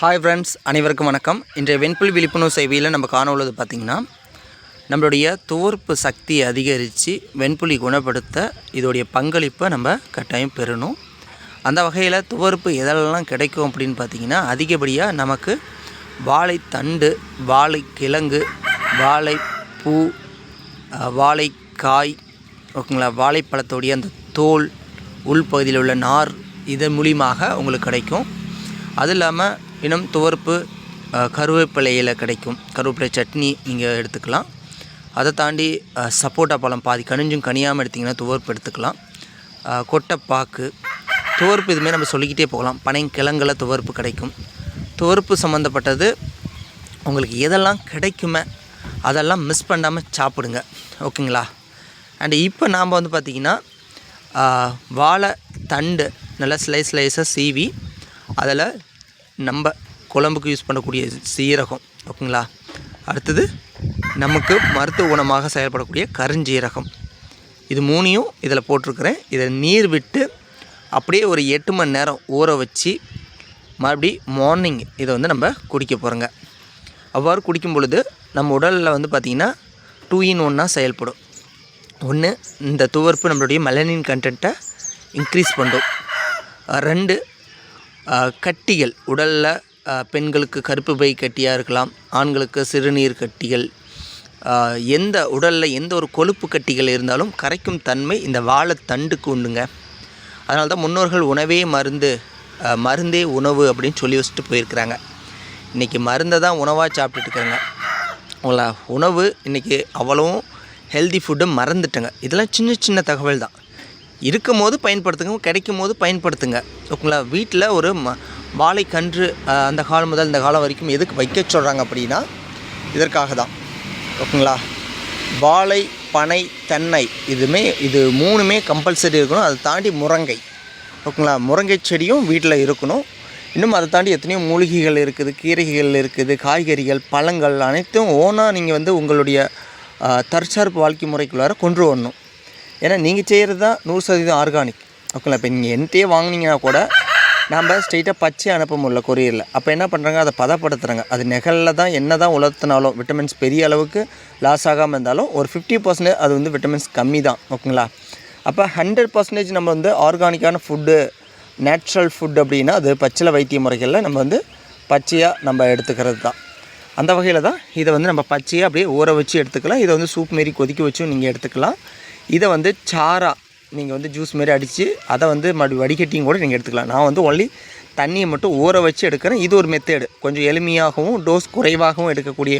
Hi friends அனைவருக்கும் வணக்கம். இன்றைய வெண்புல் விழிப்புணர்வு சேவையில் நம்ம காண உள்ளது பார்த்திங்கன்னா நம்மளுடைய துவர்ப்பு சக்தியை அதிகரித்து வெண்புலி குணப்படுத்த இதோடைய பங்களிப்பை நம்ம கட்டாயம் பெறணும். அந்த வகையில் துவர்ப்பு எதெல்லாம் கிடைக்கும் அப்படின்னு பார்த்திங்கன்னா அதிகப்படியாக நமக்கு வாழைத்தண்டு வாழைக்கிழங்கு வாழைப்பூ வாழைக்காய் ஓகேங்களா வாழைப்பழத்தோடைய அந்த தோல் உள்பகுதியில் உள்ள நார் இதன் மூலியமாக உங்களுக்கு கிடைக்கும். அது இல்லாமல் இன்னும் துவர்ப்பு கருவேப்பிலையில் கிடைக்கும். கருவேப்பிலை சட்னி நீங்கள் எடுத்துக்கலாம். அதை தாண்டி சப்போட்டா பழம் பாதி கனிஞ்சும் கனியாமல் எடுத்திங்கன்னா துவர்ப்பு எடுத்துக்கலாம். கொட்டைப்பாக்கு. துவர்ப்பு இதுமாரி நம்ம சொல்லிக்கிட்டே போகலாம். பனைங்கிழங்கில் துவர்ப்பு கிடைக்கும். துவர்ப்பு சம்மந்தப்பட்டது உங்களுக்கு எதெல்லாம் கிடைக்குமே அதெல்லாம் மிஸ் பண்ணாமல் சாப்பிடுங்க. ஓகேங்களா? அண்ட் இப்போ நாம் வந்து பார்த்திங்கன்னா வாழை தண்டு நல்லா ஸ்லைஸ் ஸ்லைஸாக சீவி அதில் நம்ம குழம்புக்கு யூஸ் பண்ணக்கூடிய சீரகம் ஓகேங்களா? அடுத்தது நமக்கு மருத்துவ குணமாக செயல்படக்கூடிய கருஞ்சீரகம். இது மூணையும் இதில் போட்டிருக்கிறேன். இதை நீர் விட்டு அப்படியே ஒரு எட்டு மணி நேரம் ஊற வச்சு மறுபடி மார்னிங் இதை வந்து நம்ம குடிக்க போகிறோங்க அவ்வாறு குடிக்கும் பொழுது நம்ம உடலில் வந்து பார்த்திங்கன்னா டூ இன் ஒன்னாக செயல்படும். ஒன்று இந்த துவர்ப்பு நம்மளுடைய மெலனின் கண்டென்ட்டை இன்க்ரீஸ் பண்ணும். ரெண்டு கட்டிகள். உடலில் பெண்களுக்கு கருப்பு பை கட்டியாக இருக்கலாம் ஆண்களுக்கு சிறுநீர் கட்டிகள். எந்த உடலில் எந்த ஒரு கொழுப்பு கட்டிகள் இருந்தாலும் கரைக்கும் தன்மை இந்த வாழைத்தண்டுக்கு உண்டுங்க. அதனால தான் முன்னோர்கள் உணவே மருந்து மருந்தே உணவு அப்படின்னு சொல்லி வச்சுட்டு போயிருக்கிறாங்க. இன்றைக்கி மருந்தை தான் உணவாக சாப்பிட்டுட்டு இருக்காங்க. உங்களா உணவு இன்றைக்கி அவ்வளவும் ஹெல்தி ஃபுட்டு மறந்துட்டேங்க. இதெல்லாம் சின்ன சின்ன தகவல் தான். இருக்கும் போது பயன்படுத்துங்க கிடைக்கும் போது பயன்படுத்துங்க. ஓகேங்களா? வீட்டில் ஒரு ம வாழைக்கன்று அந்த காலம் முதல் இந்த காலம் வரைக்கும் எதுக்கு வைக்க சொல்கிறாங்க அப்படின்னா இதற்காக தான். ஓகேங்களா? வாழை பனை தென்னை இதுமே இது மூணுமே கம்பல்சரி இருக்கணும். அதை தாண்டி முருங்கை. ஓகேங்களா? முருங்கை செடியும் வீட்டில் இருக்கணும். இன்னும் அதை தாண்டி எத்தனையோ மூலிகைகள் இருக்குது கீரைகள் இருக்குது காய்கறிகள் பழங்கள் அனைத்தும் ஓனாக நீங்கள் வந்து உங்களுடைய தற்சார்பு வாழ்க்கை முறைக்குள்ளார கொண்டு வரணும். ஏன்னா நீங்கள் செய்கிறது தான் நூறு சதவீதம் ஆர்கானிக் ஓகேங்களா? இப்போ நீங்கள் என்கிட்டயே வாங்குனீங்கன்னா கூட நாம் ஸ்ட்ரெயிட்டாக பச்சை அனுப்ப முடியல கொரியரில் அப்போ என்ன பண்ணுறாங்க அதை பதப்படுத்துகிறாங்க அது நெகலில் தான் என்ன தான் உலர்த்தினாலும் விட்டமின்ஸ் பெரிய அளவுக்கு லாஸ் ஆகாமல் இருந்தாலும் ஒரு ஃபிஃப்டி பர்சன்டேஜ் அது வந்து விட்டமின்ஸ் கம்மி தான். ஓகேங்களா? அப்போ ஹண்ட்ரட் பர்சன்டேஜ் நம்ம வந்து ஆர்கானிக்கான ஃபுட்டு நேச்சுரல் ஃபுட் அப்படின்னா அது பச்சில வைத்திய முறைகளில் நம்ம வந்து பச்சையாக நம்ம எடுத்துக்கிறது தான். அந்த வகையில் தான் இதை வந்து நம்ம பச்சையாக அப்படியே ஊற வச்சு எடுத்துக்கலாம். இதை வந்து சூப் மாரி கொதிக்க வச்சும் நீங்கள் எடுத்துக்கலாம். இதை வந்து சாரா நீங்கள் வந்து ஜூஸ் மாரி அடித்து அதை வந்து மறுபடியும் வடிகட்டியும் கூட நீங்கள் எடுத்துக்கலாம். நான் வந்து ஒன்லி தண்ணியை மட்டும் ஊற வச்சு எடுக்கிறேன். இது ஒரு மெத்தேடு கொஞ்சம் எளிமையாகவும் டோஸ் குறைவாகவும் எடுக்கக்கூடிய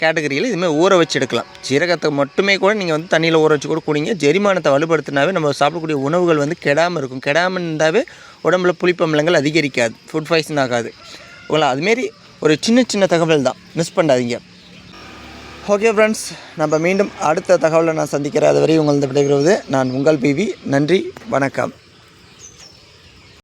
கேட்டகரியில் இதுமாதிரி ஊற வச்சு எடுக்கலாம். சீரகத்தை மட்டுமே கூட நீங்கள் வந்து தண்ணியில் ஊற வச்சு கூட குடிங்க. ஜெரிமானத்தை வலுப்படுத்தினாவே நம்ம சாப்பிடக்கூடிய உணவுகள் வந்து கெடாமல் இருக்கும். கெடாமல் இருந்தாவே உடம்புல புளிப்பம்பலங்கள் அதிகரிக்காது. ஃபுட் பாய்சன் ஆகாது. ஓகேங்களா? அதுமாரி ஒரு சின்ன சின்ன தகவல் தான் மிஸ் பண்ணாதீங்க. ஓகே ஃப்ரெண்ட்ஸ் நம்ம மீண்டும் அடுத்த தகவலை நான் சந்திக்கிறேன். அதுவரை உங்களது விடைபெறுவது நான் உங்கள் பிவி நன்றி வணக்கம்.